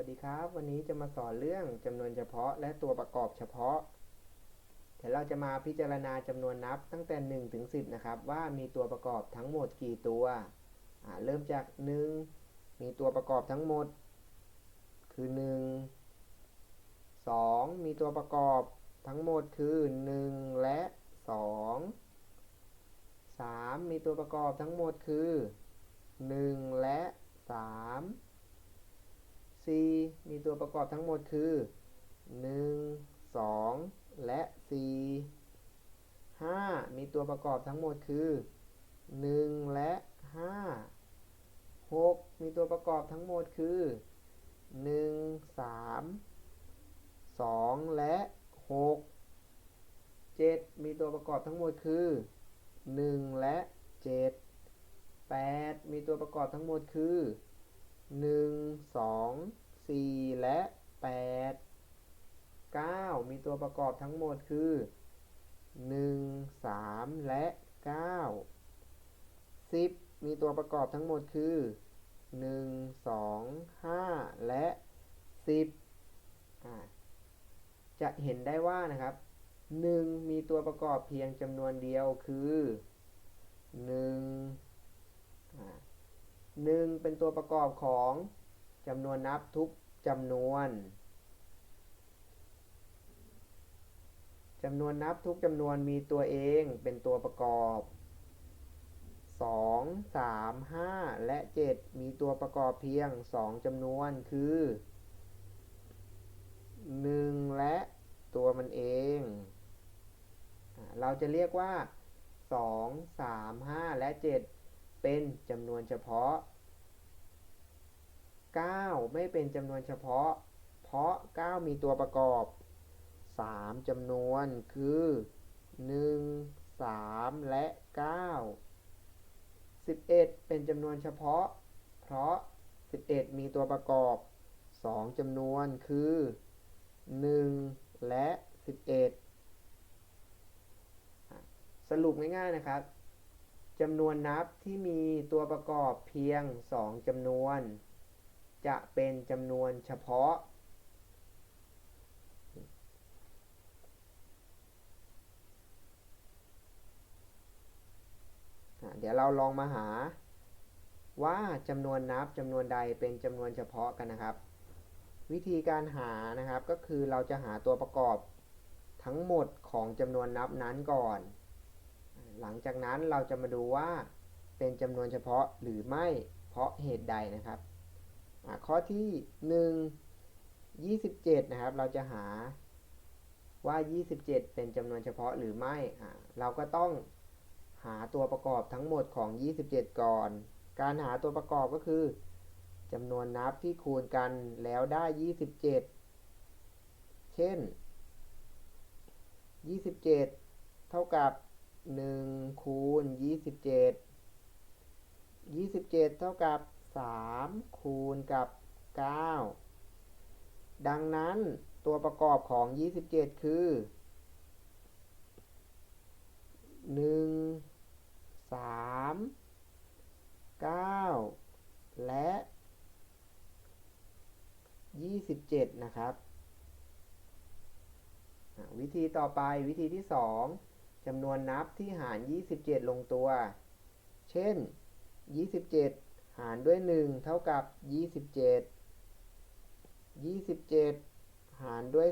วัสดีครับ วันนี้จะมาสอนเรื่องจำนวนเฉพาะและตัวประกอบเฉพาะ เดี๋ยวเราจะมาพิจารณาจำนวนนับตั้งแต่1ถึง10 นะครับ ว่ามีตัวประกอบทั้งหมดกี่ตัว เริ่มจาก 1 มีตัวประกอบทั้งหมด คือ 1 2 มีตัวประกอบทั้งหมดคือ 1 และ 2 3 มีตัวประกอบทั้งหมดคือ 1 และ 3 4 มีตัวประกอบทั้งหมดคือ 1 2 และ 4 5 มีตัวประกอบทั้งหมดคือ 1 และ 5 6 มีตัวประกอบทั้งหมดคือ 1 3 2 และ 6 7 มีตัวประกอบทั้งหมดคือ 1 และ 7 8 มีตัวประกอบทั้งหมดคือหนึ่ งสองสี่และแปดเก้ามีตัวประกอบทั้งหมดคือหนึ่งสามและเก้าสิบมีตัวประกอบทั้งหมดคือหนึ่งสองห้าและสิบจะเห็นได้ว่านะครับหนึ่งมีตัวประกอบเพียงจำนวนเดียวคือหนึ่งหนึ่งเป็นตัวประกอบของ จำนวนนับทุกจำนวนจำนวนนับทุกจำนวนมีตัวเองเป็นตัวประกอบ 2 3 5 และ 7 มีตัวประกอบเพียง 2จำนวนคือ 1 และตัวมันเอง เราจะเรียกว่า 2 3 5 และ 7 เป็นจำนวนเฉพาะ 9 ไม่เป็นจำนวนเฉพาะ เพราะ 9 มีตัวประกอบ 3จำนวนคือ 1 3 และ 9 11 เป็นจำนวนเฉพาะ เพราะ 11 มีตัวประกอบ 2จำนวนคือ 1 และ 11อะสรุปง่ายๆนะครับจำนวนนับที่มีตัวประกอบเพียง 2จำนวน จะเป็นจำนวนเฉพาะ เดี๋ยวเราลองมาหาว่าจำนวนนับจำนวนใดเป็นจำนวนเฉพาะกันนะครับ วิธีการหานะครับก็คือเราจะหาตัวประกอบทั้งหมดของจำนวนนับนั้นก่อน หลังจากนั้นเราจะมาดูว่าเป็นจำนวนเฉพาะหรือไม่เพราะเหตุใดนะครับ ข้อที่ 1 27 นะครับ เราจะหาว่า 27 เป็นจำนวนเฉพาะหรือไม่ เราก็ต้องหาตัวประกอบทั้งหมดของ 27 ก่อน การหาตัวประกอบก็คือจำนวนนับที่คูณกันแล้วได้ 27 เช่น 27 เท่ากับ 1 คูณ 27 27 เท่ากับ 3 คูณกับ 9 ดังนั้นตัวประกอบของ 27 คือ 1 3 9 และ 27 นะครับ วิธีต่อไปวิธีที่ 2จำนวนนับที่หาร 27 ลงตัว เช่น 27 หารด้วย 1 เท่ากับ 27 27 หารด้วย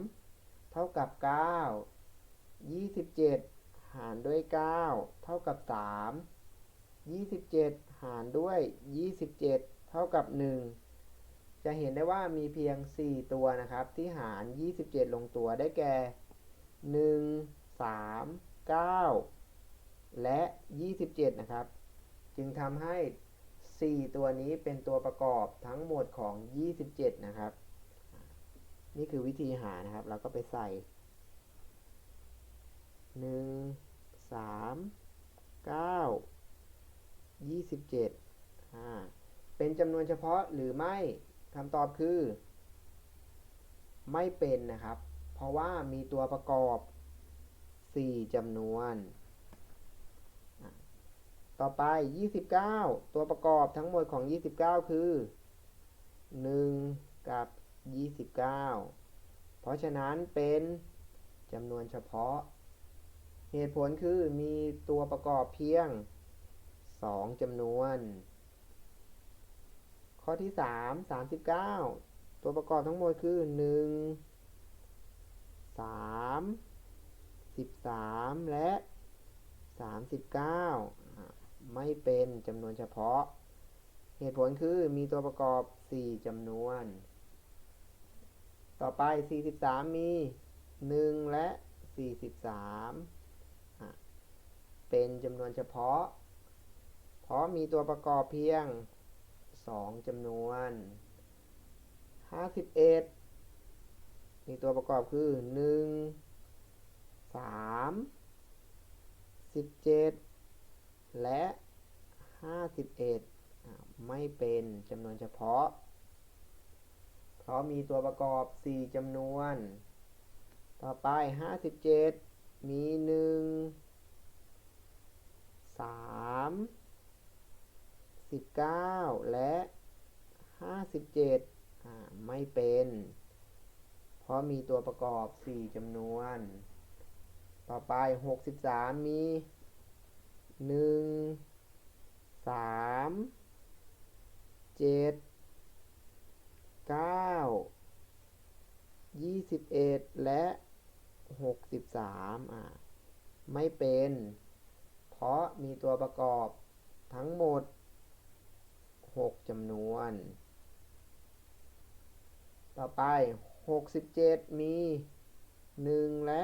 3 เท่ากับ 9 27 หารด้วย 9 เท่ากับ 3 27 หารด้วย 27 เท่ากับ 1 จะเห็นได้ว่ามีเพียง 4 ตัวนะครับ ที่หาร 27 ลงตัวได้แก่ 1 3 9 และ 27 นะครับ จึงทำให้ 4 ตัวนี้เป็นตัวประกอบทั้งหมดของ 27 นะครับ นี่คือวิธีหานะครับ เราก็ไปใส่ 1 3 9 27อ่าเป็นจำนวนเฉพาะหรือไม่คำตอบคือ ไม่เป็นนะครับ เพราะว่ามีตัวประกอบ 4จำนวน ต่อไป 29 ตัวประกอบทั้งหมดของ 29 คือ 1 กับ 29 เพราะฉะนั้นเป็นจำนวนเฉพาะ เหตุผลคือมีตัวประกอบเพียง 2จำนวน ข้อที่ 3 39 ตัวประกอบทั้งหมดคือ 1 3 13 และ 39อ่า ไม่เป็นจำนวนเฉพาะ เหตุผลคือมีตัวประกอบ 4จำนวน ต่อไป 43 มี 1 และ 43 เป็นจำนวนเฉพาะ เพราะมีตัวประกอบเพียง 2จำนวน 51มีตัวประกอบคือ 1 3 17 และ 51อะไม่เป็นจำนวนเฉพาะ เพราะมีตัวประกอบ 4จำนวน ต่อไป 57 มี 1 3 19 และ 57 ไม่เป็น เพราะมีตัวประกอบ 4จำนวน ต่อไป 63 มี หนึ่งสามเจ็ดเก้ายี่สิบเอ็ดและหกสิบสามอะไม่เป็น เพราะมีตัวประกอบทั้งหมดหกจำนวน ต่อไปหกสิบเจ็ดมีหนึ่งและ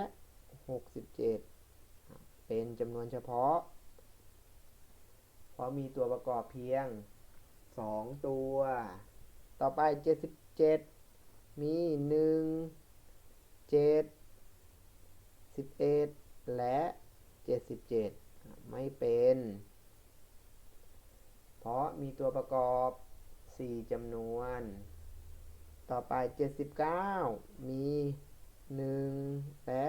หกสิบเจ็ดเป็นจำนวนเฉพาะ เพราะมีตัวประกอบเพียง 2 ตัว ต่อไป 77 มี 1 7 11 และ 77 ไม่เป็น เพราะมีตัวประกอบ 4จำนวน ต่อไป 79 มี 1 และ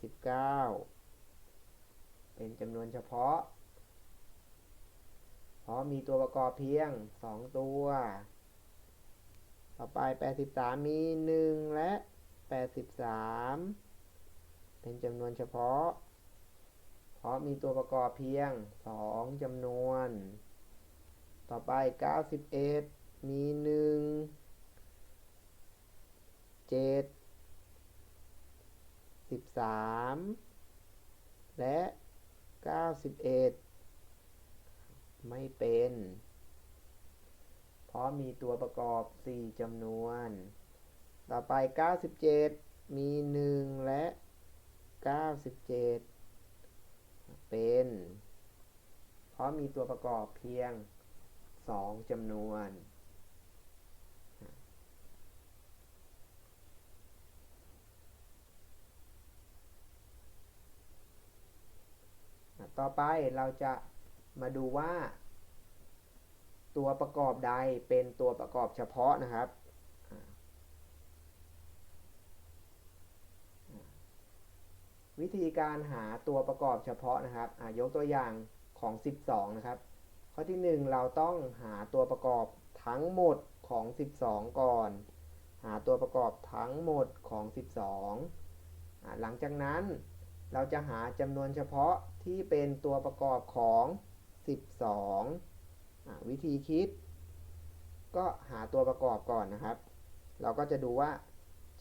79 เป็นจำนวนเฉพาะ เพราะมีตัวประกอบเพียง 2 ตัว ต่อไป 83 มี 1 และ 83 เป็นจำนวนเฉพาะ เพราะมีตัวประกอบเพียง 2จำนวน ต่อไป 91 มี 1 7 13 และ 91 ไม่เป็น เพราะมีตัวประกอบ 4จำนวน ต่อไป 97 มี 1 และ 97 เป็น เพราะมีตัวประกอบเพียง 2จำนวนต่อไปเราจะ มาดูว่า ตัวประกอบใดเป็นตัวประกอบเฉพาะนะครับ วิธีการหาตัวประกอบเฉพาะนะครับยกตัวอย่างของ 12 นะครับ ข้อที่ 1 เราต้องหาตัวประกอบทั้งหมดของ 12 ก่อน หาตัวประกอบทั้งหมดของ 12อหลังจากนั้นเราจะหาจำนวนเฉพาะที่เป็นตัวประกอบของ 12อะวิธีคิด ก็หาตัวประกอบก่อนนะครับ เราก็จะดูว่า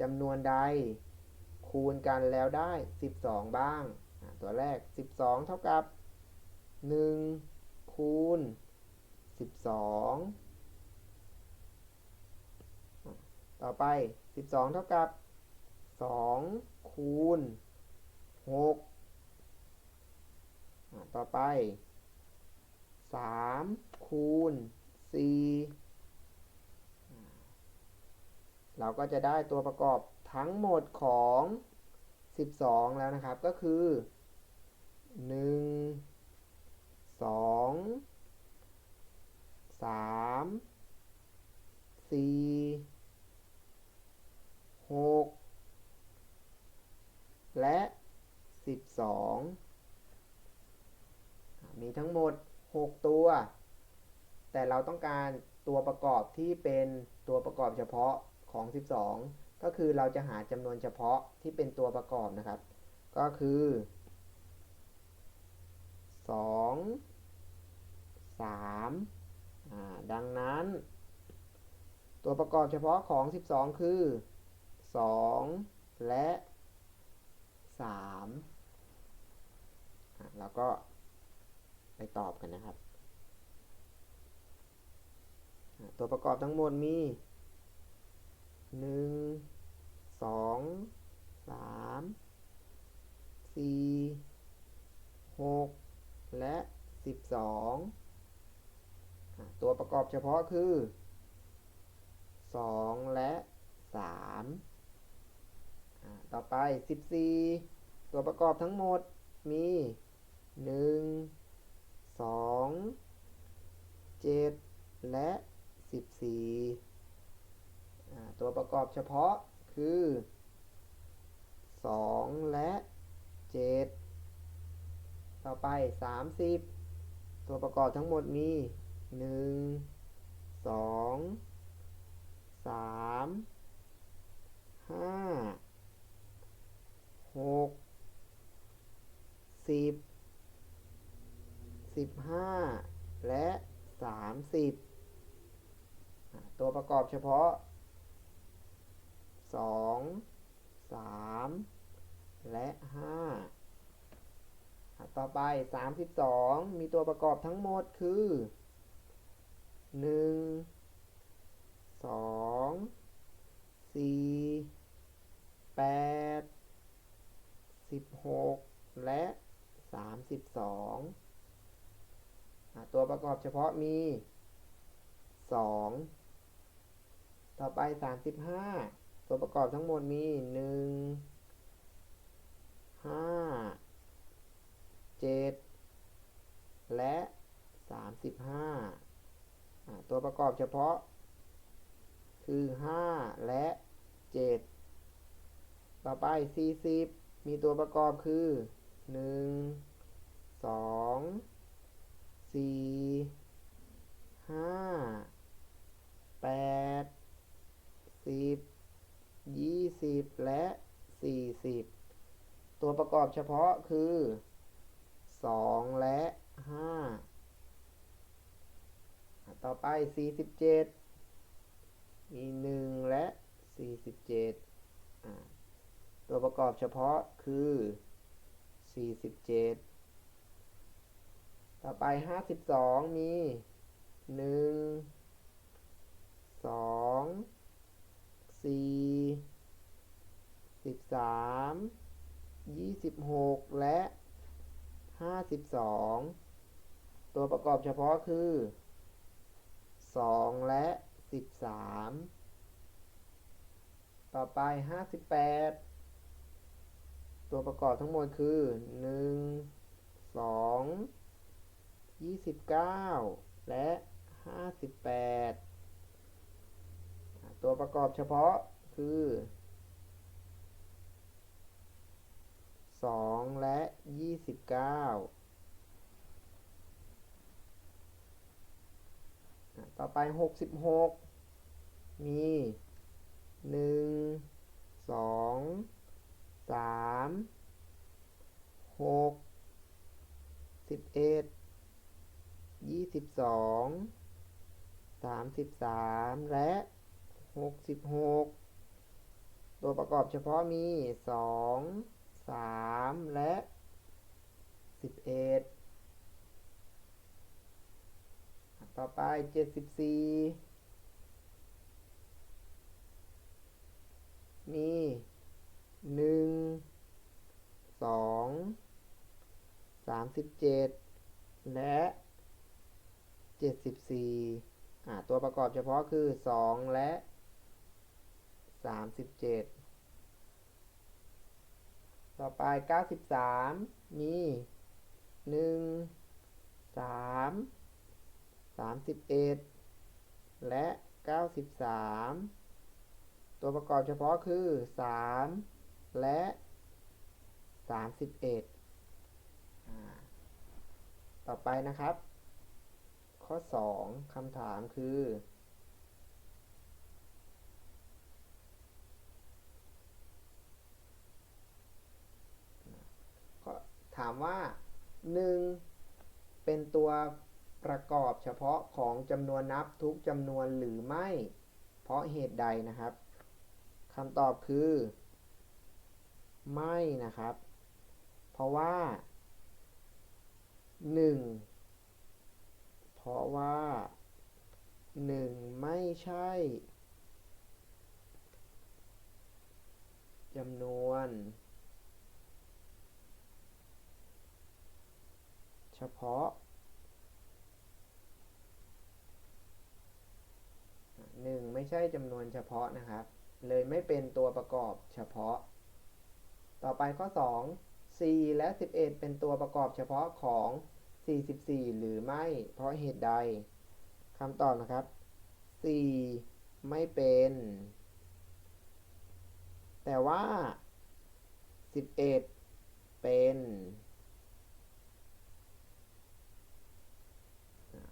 จำนวนใดคูณกันแล้วได้ 12 บ้าง ตัวแรก 12 เท่ากับ 1 คูณ 12อะต่อไป 12 เท่ากับ 2 คูณ 6 ต่อไป 3คูณ4อ่เราก็จะได้ตัวประกอบทั้งหมดของ 12 แล้วนะครับ ก็คือ 1 2 3 4 6 และ 12 มีทั้งหมด 6 ตัว แต่เราต้องการตัวประกอบที่เป็นตัวประกอบเฉพาะของ 12 ก็คือเราจะหาจำนวนเฉพาะที่เป็นตัวประกอบนะครับ ก็คือ 2 3อ่าดังนั้น ตัวประกอบเฉพาะของ 12 คือ 2 และ 3 แล้วก็ ไปตอบกันนะครับ ตัวประกอบทั้งหมดมี 1 2 3 4 6 และ 12อะตัวประกอบเฉพาะคือ 2 และ 3 ต่อไป 14 ตัวประกอบทั้งหมดมี 1 2 7และ14อ่ตัวประกอบเฉพาะคือ2และ7ต่อไป30ตัวประกอบทั้งหมดมี1 2 3 5 6 10 15 และ 30 ตัวประกอบเฉพาะ 2 3 และ 5 ต่อไป 32 มีตัวประกอบทั้งหมดคือ 1 2 4 8 16 และ 32 ตัวประกอบเฉพาะมี 2 ต่อไป 35 ตัวประกอบทั้งหมดมี 1 5 7 และ 35 ตัวประกอบเฉพาะ คือ 5 และ 7 ต่อไป 40 มีตัวประกอบคือ 1 2 สี่ห้าแปดสิบยี่สิบและสี่สิบตัวประกอบเฉพาะคือสองและห้าต่อไปสี่สิบเจ็ดมีหนึ่งและสี่สิบเจ็ดตัวประกอบเฉพาะคือสี่สิบเจ็ด ต่อไปห้าสิบสองมีหนึ่งสองสี่สิบสามยี่สิบหกและห้าสิบสองตัวประกอบเฉพาะคือสองและสิบสามต่อไปห้าสิบแปดตัวประกอบทั้งหมดคือหนึ่งสอง 1 2 29และ58ตัวประกอบเฉพาะคือ2และ29อะต่อไป66มี 1 2 3 6 11 22 33และ66ตัวประกอบเฉพาะมี2 3และ11ต่อไป74มี1 2 37และ 74อ่าตัวประกอบเฉพาะคือ 2 และ 37 ต่อไป 93 มี 1 3 31 และ 93 ตัวประกอบเฉพาะคือ 3 และ 31 ต่อไปนะครับ ข้อข้อ 2คำถามคือก็ถามว่า 1 เป็นตัวประกอบเฉพาะของจำนวนนับทุกจำนวนหรือไม่ เพราะเหตุใดนะครับคำตอบคือ ไม่นะครับ เพราะว่า 1 เพราะว่า 1 ไม่ใช่จำนวน เฉพาะ1ไม่ใช่จำนวนเฉพาะนะครับ เลยไม่เป็นตัวประกอบเฉพาะ ต่อไปข้อ 2 4 และ 11 เป็นตัวประกอบเฉพาะของ 44 หรือไม่ เพราะเหตุใดคำตอบนะครับ 4 ไม่เป็น แต่ว่า 11 เป็น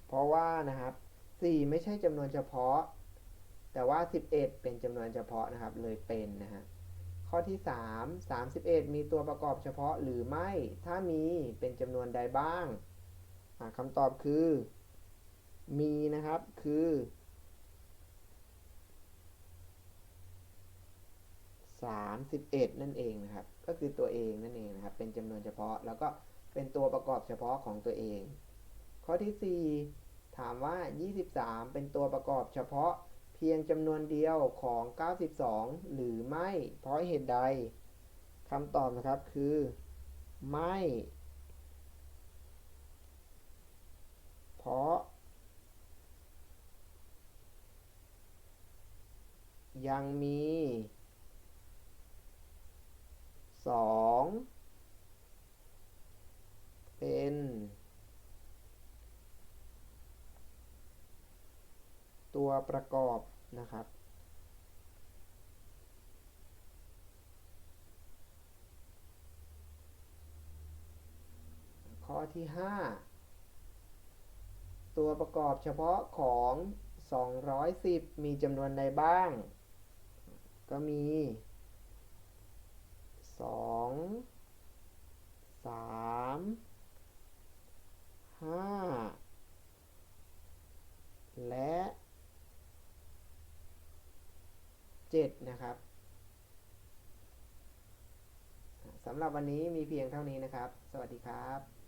เพราะว่านะครับ 4 ไม่ใช่จำนวนเฉพาะ แต่ว่า 11 เป็นจำนวนเฉพาะนะครับ เลยเป็นนะฮะข้อที่ 3 31 มีตัวประกอบเฉพาะหรือไม่ ถ้ามีเป็นจำนวนใดบ้าง คำตอบคือ มีนะครับคือ 31 นั่นเองนะครับ ก็คือตัวเองนั่นเองนะครับ เป็นจำนวนเฉพาะ แล้วก็เป็นตัวประกอบเฉพาะของตัวเอง ข้อที่ 4 ถามว่า 23 เป็นตัวประกอบเฉพาะเพียงจำนวนเดียวของ 92 หรือไม่ เพราะเหตุใดคำตอบนะครับคือ ไม่ เพราะ ยังมี2เป็นตัวประกอบนะครับ ข้อที่5 ตัวประกอบเฉพาะของ 210 มีจำนวนใดบ้าง ก็มี 2 3 5 และ 7 นะครับสำหรับวันนี้มีเพียงเท่านี้นะครับ สวัสดีครับ